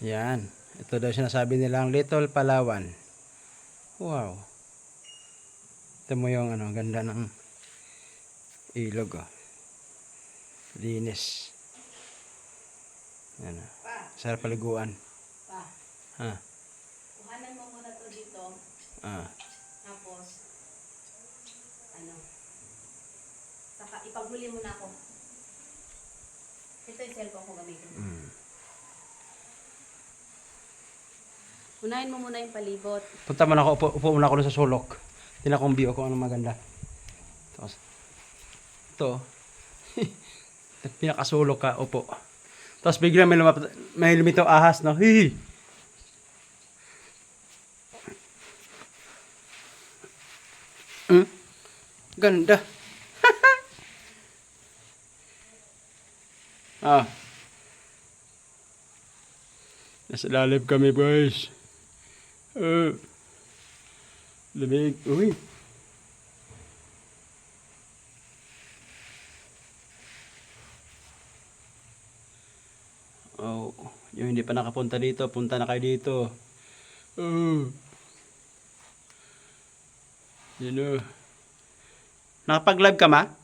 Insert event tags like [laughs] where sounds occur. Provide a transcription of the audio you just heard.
Yan. Ito daw sinasabi nilang Little Palawan. Wow. Ito mo yung ano, ganda ng ilog oh. Linis. Yan oh. Sarap paliguan. Pa, Ha. kuhanan mo muna to dito. Ah. Tapos, ano, saka ipaghuli mo na ako. Ito yung cellphone ko gamitin. Mm. Unahin mo muna yung palibot. Punta muna ako, upo, upo muna ako sa sulok. Tingnan ko ang view kung anong maganda. Tapos, ito. [laughs] Pinakasulok ka, upo. Tapos bigla may, lumap, may lumitaw ahas, no? Hihi! Hmm? Ganda. [laughs] ah. Nasa lalim kami, boys. Uh, lamig. Uy. Oh, yung hindi pa nakapunta dito, punta na kayo dito. Oh. Yun oh. Nakapag-live ka ma?